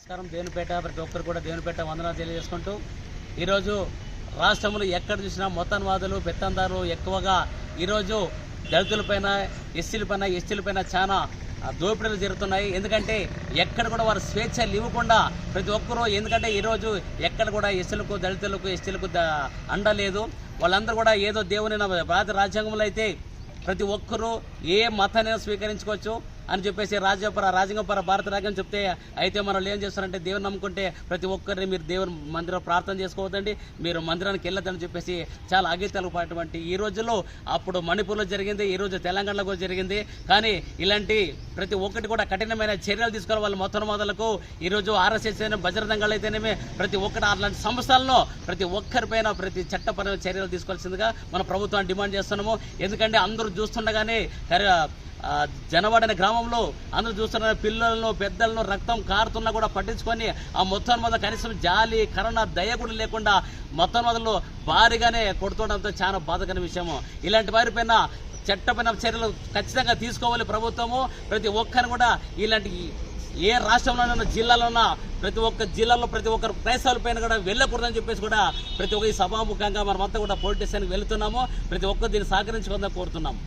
నమస్కారం. దేవునిపేట ప్రతి ఒక్కరు కూడా దేవునిపేట వందనాలు తెలియజేసుకుంటూ ఈరోజు రాష్ట్రంలో ఎక్కడ చూసినా మొత్తన్వాదులు పెత్తందారులు ఎక్కువగా ఈరోజు దళితులపైన ఎస్సీలపైన ఎస్టీలపైన చాలా దోపిడీలు జరుగుతున్నాయి. ఎందుకంటే ఎక్కడ కూడా వారు స్వేచ్ఛ ఇవ్వకుండా ప్రతి ఒక్కరూ ఎందుకంటే ఈరోజు ఎక్కడ కూడా ఎస్సీలకు దళితులకు ఎస్టీలకు అండ లేదు. వాళ్ళందరూ కూడా ఏదో దేవుని నా- భారత రాజ్యాంగంలో అయితే ప్రతి ఒక్కరూ ఏ మతాన్ని స్వీకరించుకోవచ్చు అని చెప్పేసి రాజ్యపర రాజ్యాంగపర భారత రాజ్యం చెప్తే అయితే మనం ఏం చేస్తారంటే దేవుని నమ్ముకుంటే ప్రతి ఒక్కరిని మీరు దేవుని మందిరం ప్రార్థన చేసుకోవద్దండి. మీరు మందిరానికి వెళ్ళొద్దని చెప్పేసి చాలా అగీతాలు పాటువంటి ఈ రోజుల్లో అప్పుడు మణిపూర్లో జరిగింది ఈ రోజు తెలంగాణలో కూడా జరిగింది. కానీ ఇలాంటి ప్రతి ఒక్కటి కూడా కఠినమైన చర్యలు తీసుకోవాలి వాళ్ళు మొత్తం మొదలకు ఈరోజు ఆర్ఎస్ఎస్ అయినా బజరంగంగా అయితేనేమి ప్రతి ఒక్కటి అలాంటి సంస్థలను ప్రతి ఒక్కరిపైన ప్రతి చట్టపరమైన చర్యలు తీసుకోవాల్సిందిగా మన ప్రభుత్వాన్ని డిమాండ్ చేస్తున్నాము. ఎందుకంటే అందరూ చూస్తుండగానే జనవాడని గ్రామంలో అందరూ చూస్తున్న పిల్లలను పెద్దలను రక్తం కారుతున్నా కూడా పట్టించుకొని ఆ మొత్తం మొదలు కనీసం జాలి కరుణ దయ కూడా లేకుండా మొత్తం మొదలు భారీగానే కొడుతుండడంతో చాలా బాధకర విషయము. ఇలాంటి వారిపైన చట్టపైన చర్యలు ఖచ్చితంగా తీసుకోవాలి ప్రభుత్వము. ప్రతి ఒక్కరిని కూడా ఇలాంటి ఏ రాష్ట్రంలోనైనా జిల్లాలోనా ప్రతి ఒక్క జిల్లాలో ప్రతి ఒక్కరు క్రైస్తవుల పైన కూడా వెళ్ళకూడదని చెప్పేసి కూడా ప్రతి ఒక్క ఈ సభాముఖంగా మనమంతా కూడా పొలిటీషియన్కి వెళ్తున్నాము. ప్రతి ఒక్కరు దీన్ని సహకరించుకుందని కోరుతున్నాము.